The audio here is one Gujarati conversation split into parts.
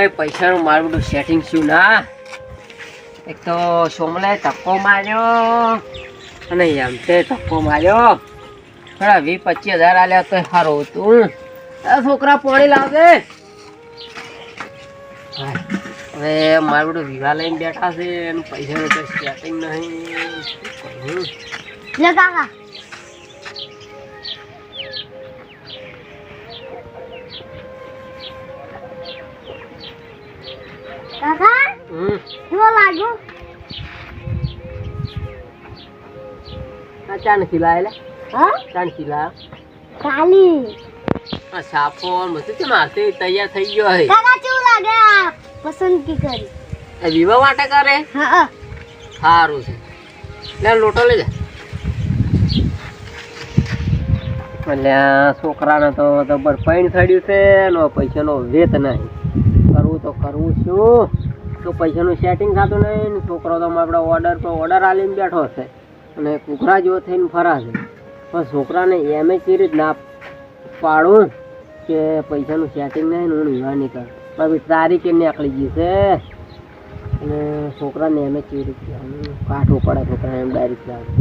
જોય પૈસાનું મારું બધું સેટિંગ શું? ના. એક તો સોમલાએ ધક્કો માર્યો અને એમ તે ધક્કો માર્યો. થોડા વીસ પચીસ હજાર આલ્યા તો સારું હતું. છોકરા પાણી લાવે હવે મારું બધું વિવાહ લઈને બેઠા છે, એનું પૈસાનું તો સેટિંગ નહીં. કાકા. કાકા કેવો લાગ્યો આ ચાણ ખીલાય હા ચાણ ખીલા ખાલી આ સાફો ને બધું કેમ તૈયાર થઈ ગયો હે કાકા કેવું લાગે પસંદગી કરી આ વિવાહ માટે કરે હા સારું છે લે લોટો લઈ જા એટલે છોકરાને તો જબર પૈણ થડ્યું છે નો પૈસાનો વેત નહીં તો કરવું શું તો પૈસાનું સેટિંગ થતું નહીં છોકરો તો આપણે ઓર્ડર પર ઓર્ડર આલીને બેઠો છે. અને કુકરા જેવો થઈને ફરાશે પણ છોકરાને એમ જ રીત ના પાડું કે પૈસાનું સેટિંગ નહીં હું વિવાહ નહીં કરું પણ તારીખ એ નીકળી ગઈ છે? અને છોકરાને એમ જ રીત કાઢવું પડે છોકરાને એમ ડાયરેક્ટ લાગે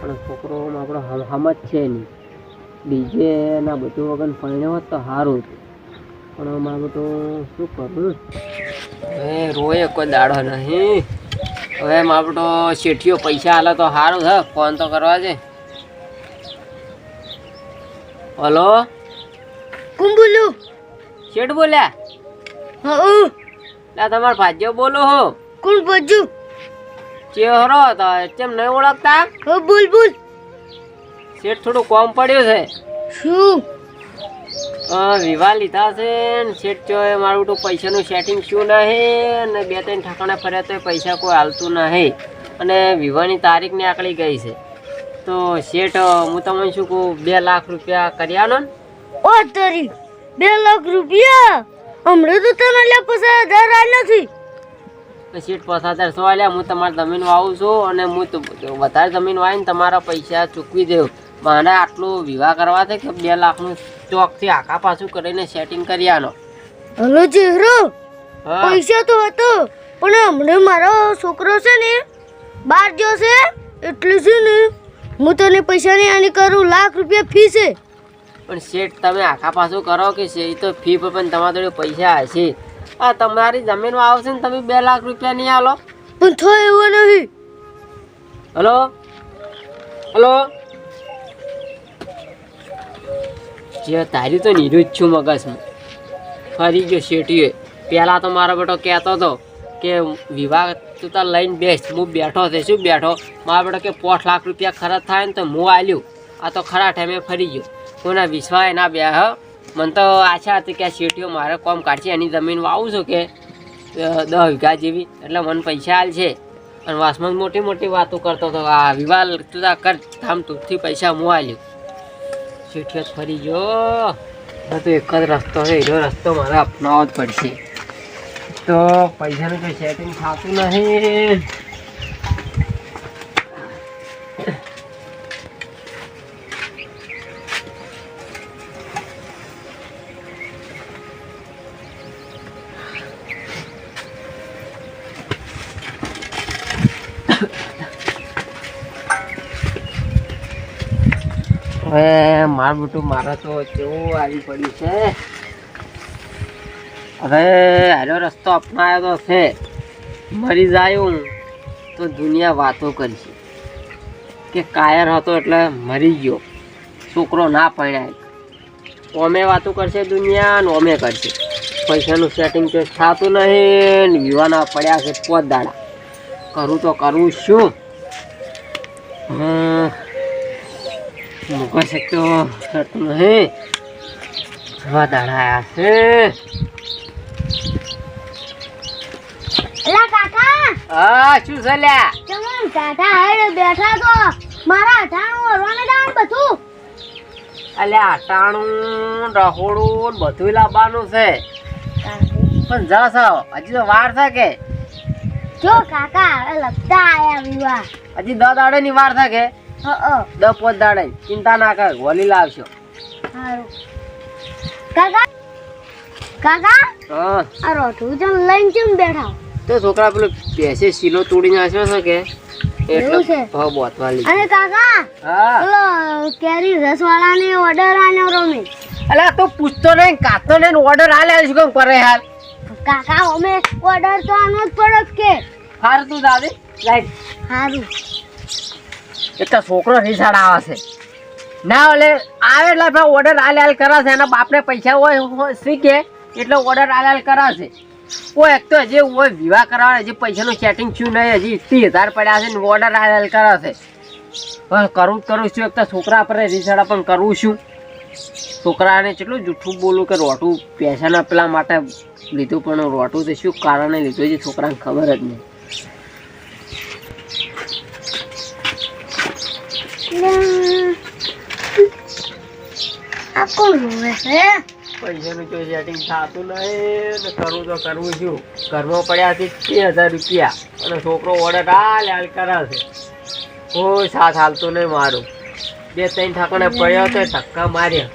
પણ છોકરો આપણો હમ હમ છે નહીં. ડીજે ના બધું વગર પરણ્યો હોત તો સારું હતું. પણ મારે બધું શું કરું હવે રોય કોઈ દાડો નહીં. હવે મારે તો શેઠીઓ પૈસા આલે તો સારું છે ફોન તો કરવા છે હલો? કોણ બોલું શેઠ બોલ્યા? હા લા તમારા ભાજ્યો બોલો હો. કોણ બોજુ ચેહરો તો કેમ નહીં ઓળખતા? હા બોલ બોલ. શેઠ થોડું કોમ પડ્યું છે. શું? વિવાહ લીધા છે ને શેઠ જો મારું તો પૈસાનું સેટિંગ શું નહીં અને બે ત્રણ ઠકાણા ફર્યા તો પૈસા કોઈ હાલતું નહીં. અને વિવાહની તારીખ ને આકળી ગઈ છે. તો શેઠ હું તમને શું કહું બે લાખ રૂપિયા કર્યાનો ઓ તારી બે લાખ રૂપિયા? હમણાં તો તમે લે પચાસ હજાર આવ્યા નથી શેઠ પચાસ હજાર સો આલ્યા હું તમારી જમીન વાવું છું અને હું તો વધારે જમીન વાવીને તમારા પૈસા ચૂકવી દઉં. મારે આટલું વિવાહ કરવા છે કે બે લાખનું ચોકથી આખા પાછું કરીને સેટિંગ કરી આલો. હલો ચહેરો હા. પૈસા તો હતો પણ હમણાં મારો છોકરો છે ને બહાર ગયો છે એટલે છે ને હું તને પૈસા નહીં આની કરું લાખ રૂપિયા ફી છે. પણ શેઠ તમે આખા પાછું કરો કે છે એ તો ફી પર પણ તમારા જોડે પૈસા હશે. આ તમારી જમીનમાં આવશે ને તમે બે લાખ રૂપિયા નહીં આલો. પણ થાય એવું નહીં. હલો? હલો? જે તારી તો નિરુજ છું મગજમાં. ફરી ગયો શેઠીએ. પહેલાં તો મારો બેટો કહેતો હતો કે વિવાહ તું તાર લઈને બેસ, હું બેઠો છે. શું બેઠો? મારો બેટો કે પોઠ લાખ રૂપિયા ખર્ચ થાય ને તો હું આલ્યું. આ તો ખરા ટાઈમે ફરી ગયો. કોના વિશ્વાસ ના બે, હ? મને તો આશા હતી કે આ શેઠીઓ મારે કોમ કાઢશે, એની જમીન વાવું છું કે દસ વીઘા જેવી. એટલે મને પૈસા હાલ છે અને વાસમાં મોટી મોટી વાતો કરતો હતો આ વિવાહ તું કર આમ તુરથી પૈસા હું આલ્યું. શેઠિયો ફરી હવે તો એક જ રસ્તો છે એનો રસ્તો મારે અપનાવવો જ પડશે. તો પૈસાનું કોઈ સેટિંગ થતું નહીં. હવે માર મોટું મારે તો કેવું આવી પડ્યું છે? હવે હારો રસ્તો અપનાવ્યો તો છે. મરી જાય તો દુનિયા વાતો કરશે. કે કાયર હતો એટલે મરી ગયો. છોકરો ના પરણાય ઓમે વાતો કરશે દુનિયા ને ઓમે કરશે. પૈસાનું સેટિંગ તો થતું નહીં ને વિવાના પડ્યા છે પોત દાડા કરું તો કરવું શું હમ. મૂકો નહીં હવા દાડા છે. કાકા. હા શું છે લ્યા? ચમન કાકા હેડે બેઠા તો મારા અઠાણું વરવાને દાન બધું. અલ્યા અટાણું રહોડું બધું લાવવાનું છે. પણ જસ હજી તો વાર છે કે? જો કાકા હવે લગતા આયા વિવાહ. હજી દસ દાડે ની વાર છે કે? દસ પોચ દાડે. ચિંતા ના કર વલી લાવશો. કાકા? કાકા? હા. આ રોઠું ચાલ લઈને કેમ બેઠા? તો છોકરા પેલું પેસે સીલો તોડી નાખ્યો છે કે? એવું છે? હા બોતવાલી અને કાકા હા. પેલો કેરી રસવાળાને ઓર્ડર આલ્યો રોમે. અલા તો પૂછતો નહીં કાતો નહીં ઓર્ડર આલે શું કેમ કરે હાલ? કાકા અમે ઓર્ડર તો આનો જ પડત કે. હારું તું દાદી રાઈટ સારું એક છોકરો નિશાળ આવે છે. ના એટલે આવે એટલે આપણે ઓર્ડર આલ હાલ કરાશે, એના બાપને પૈસા હોય શીખે એટલે ઓર્ડર આલ હાલ કરાશે. કોઈ એક તો હજી હોય વિવાહ કરાવવા હજી પૈસાનું સેટિંગ થયું નહીં, હજી ત્રીસ હજાર પડ્યા છે ને ઓર્ડર આલ હાલ કરાશે. પણ કરું જ કરું છું, એક તો છોકરા પર રીસાડા પણ કરું છું. છોકરાને કેટલું જૂઠું બોલું કે રોટું, પૈસાના પેલા માટે લીધું પણ રોટું તો શું કારણે લીધું છે છોકરાને ખબર જ નહીં. આ કોણ રોવે છે પૈસાનું સેટિંગ થતું નહીં. ને કરવું તો કરવું છું. ઘરમાં પડ્યા છે ત્રીસ હજાર રૂપિયા. અને છોકરો ઓર્ડર હાલ હાલ કરે છે. કોઈ સાથ હાલતું નહીં મારું. બે ત્રણ ઠાકોને પડ્યો તો ધક્કા માર્યા.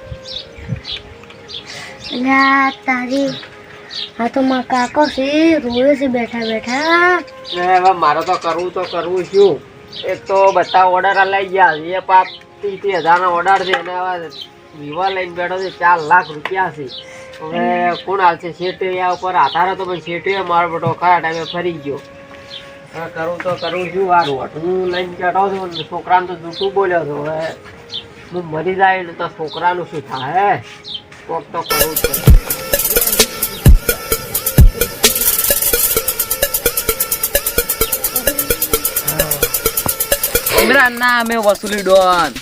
તારી હા તો મારા કાકો છે રોવે છે બેઠા બેઠા. હવે મારે તો કરવું તો કરવું છું. એક તો બધા ઓર્ડર લઈ ગયા. એ પાપ ત્રીસ હજારના ઓર્ડર છે. અને હવે વિવા લઈને બેઠો છે, ચાર લાખ રૂપિયા છે. હવે કોણ હાલશે? શેઠિયા ઉપર આધાર હતો, પણ શેઠિયો મારો બેટો ખરા ટાઈમે ફરી ગયો. કરવું તો કરું છું આ રોટનું લઈને બેઠો છું છોકરાને તો જૂઠું બોલ્યો છું. હવે હું મરી જાય તો છોકરાનું શું થાય કોક તો કરવું જ मेरा नाम है वसूली डॉन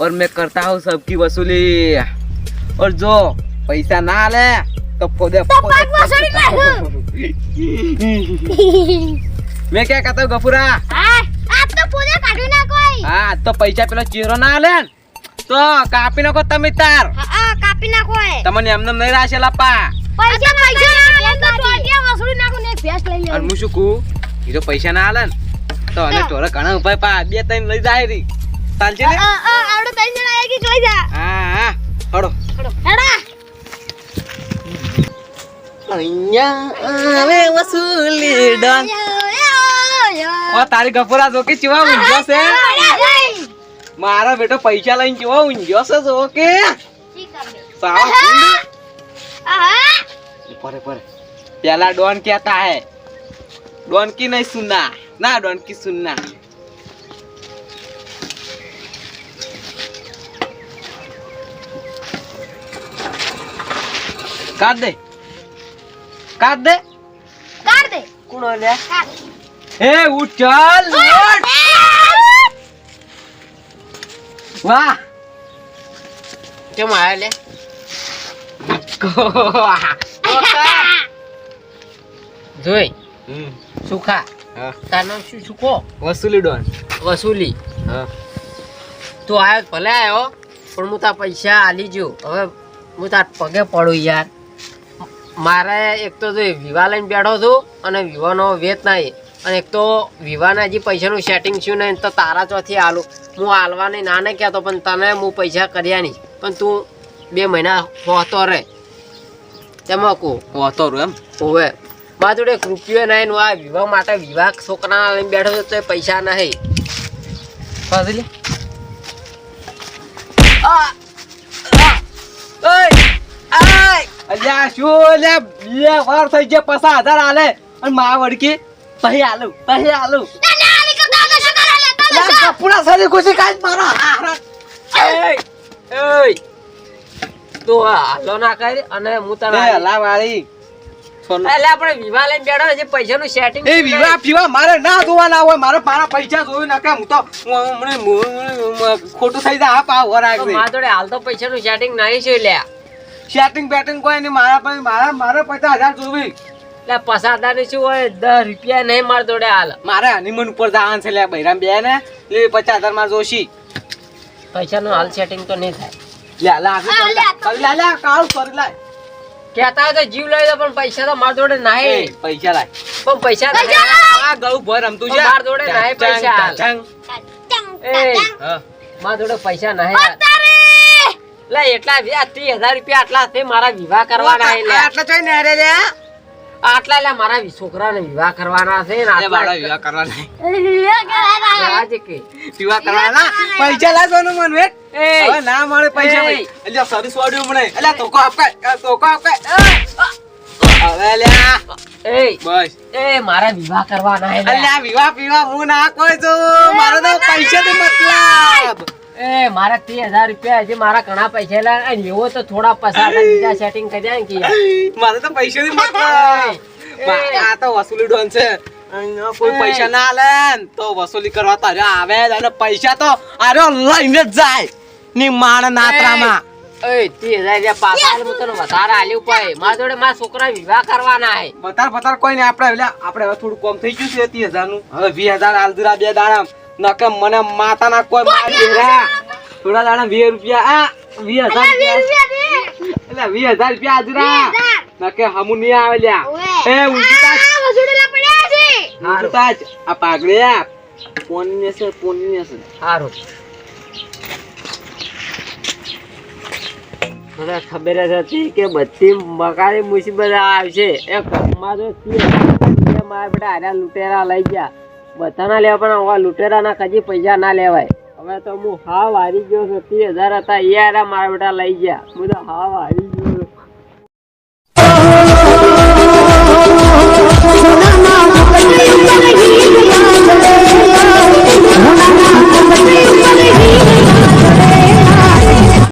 और मैं करता हूँ सबकी वसूली और जो पैसा ना ले तो फोदे फोदे मैं क्या कहता हूँ गफूरा આ આ તો પૂરે કાઢી નાખો હા તો પૈસા પેલો ચીરો ના આલે ને તો કાપી નાખો તમે તાર આ કાપી નાખો એ તમને એમને નહીં રાશે લાપા પૈસા પૈસા તો ટોટિયા વસૂલી નાખો ને એક ભેંસ લઈ અને હું શું કહું એ તો પૈસા ના આલે ને તો અને ઢોરા ઘણા ઊભા પા બે ત્રણ લઈ જાય રી ચાલશે ને? આવડે ત્રણ જણા આવી ગઈ જોઈ જા? હા હા. હડો. હડા. અહીંયા આવે વસૂલી ડોન ઓ તારી ગફુરા જો કે ચીવા ઊંઘ્યો છે? મારા બેટો પૈસા લઈને ચીવા ઊંઘ્યો છે જો કે. સાવ પરે પરે. પેલા ડોન કેતા હે. ડોન કી નહીં સુના. na don ki sunna કાઢ દે કાઢ દે કાઢ દે કોણ લે એ ઉઠ ચાલ ઉઠ વાહ કેમ આયા લે જોઈ સુખા હા. તાર નામ શું શું કહો વસૂલી ડોન. વસૂલી. હા. તું આવ્યો ભલે આવ્યો પણ હું તાર પૈસા આલી જો. હવે હું તાર પગે પડું યાર. મારે એક તો જો વિવાહ લઈને બેઠો છું અને વિવાહનો વેત નહીં અને એક તો વિવાહના હજી પૈસાનું સેટિંગ થયું નહીં તો તારા ચોથી આલું. હું હાલવાની નહીં ના ને કહેતો પણ તને હું પૈસા કર્યા નહીં. પણ તું બે મહિના પહોંચતો રહે. તેમાં કહું પહોંચતો રહું એમ? હોવે. મારા જોડે એક રૂપિયો નહીં આ વિવાહ માટે વિવાહ છોકરા લઈને બેઠો છો તો પૈસા નહીં. ફાજલી અલ્યા શું આલે. અને મા વડકી પહી આલુ પહી આલુ. કપડા સારી ખુશી કાઈ મારા તો હાલો ના કરી અને હું તને લાવાળી એટલે આપણે વિવાહ લઈને બેઠા છે પૈસાનું સેટિંગ એ વિવાહ પીવા મારે ના જોવાના હોય મારે મારા પૈસા જોયું ના હું તો ખોટું થઈ જાય આ પાવ વર આગળ મારા જોડે હાલ તો પૈસાનું સેટિંગ નહીં છે લ્યા. સેટિંગ બેટિંગ કોઈ નહીં મારા પાસે મારા મારે પચાસ હજાર જોવી એટલે પસાદાની શું હોય? દસ રૂપિયા નહીં મારા જોડે હાલ. મારે હનીમૂન ઉપર જવાનું છે લે બૈરામ બે ને પચાસ હજારમાં જોશી. પૈસાનું હાલ સેટિંગ તો નહીં થાય. લે લે લા લે. લે લે કાળ કરી લે. હોય તો જીવ લઈ દો પણ પૈસા તો માર જોડે એ, પૈસા લાય. પણ પૈસા. આ ગૌ ભર રમતું છે માર જોડે નાય પૈસા. એ હા. મારા જોડે પૈસા નહીં હાલ. લે એટલા વ્યા ત્રીસ હજાર રૂપિયા આટલા છે મારા વિવાહ કરવાના છે લે. આટલા જોઈ ને રે લે આટલા લે મારા છોકરાને વિવાહ કરવાના છે ને આટલા વિવાહ કરવાના આજે કે. વિવાહ કરવાના? પૈસા લા સોનું મન વેટ એ હવે ના મળે પૈસા ભાઈ. એટલે સરી સોડ્યું મને એટલે તોકો આપકે તોકો આપકે હવે લ્યા. એ બસ. એ મારા વિવાહ કરવાના અલ્યા વિવાહ પીવા હું ના કોઈ છું. મારો તો પૈસા થી મતલબ. એ મારા ત્રીસ હજાર રૂપિયા હજી મારા ઘણા પૈસા લે એવો તો થોડા પૈસા બીજા સેટિંગ કરી જાય ને કે મારે તો પૈસા થી મતલબ. આ તો વસૂલી ડોન છે. અહીંયા કોઈ પૈસા ના લે ને તો વસૂલી કરવા તારે આવે અને પૈસા તો આરો લઈને જ જાય. ની માણ નાતરામાં. હું તને વધારે આલ્યું મારા જોડે મારા છોકરા વિવાહ કરવાના છે બતાર બતાર કોઈ આપણે એટલે આપણે હવે થોડું કોમ થઈ ગયું છે ત્રીસ હજારનું હવે વીસ હજાર આલદુરા બે દાડા. નકે મને માતાના કોઈ મારી દેરા થોડા દાડા વીસ રૂપિયા આ વીસ હજાર રૂપિયા. એટલે વીસ હજાર રૂપિયા આદુરા નકે હમુ નહીં આવે લ્યા. એ તાજ ઊંચી તાજ આ પાઘડી આ પોની છે પોની છે મને ખબર જ હતી કે બધી મકાની મુસીબત આવશે. એ ઘરમાં તો મારા બેટા હાર્યા લૂંટેરા લઈ ગયા. બધાના લેવા પણ હવે લૂંટેરાના કજી પૈસા ના લેવાય. હવે તો હું હાવ હારી ગયો છું. ત્રીસ હજાર હતા, એ આરા મારા બેટા લઈ ગયા. હું તો હાવ હારી ગયો છું.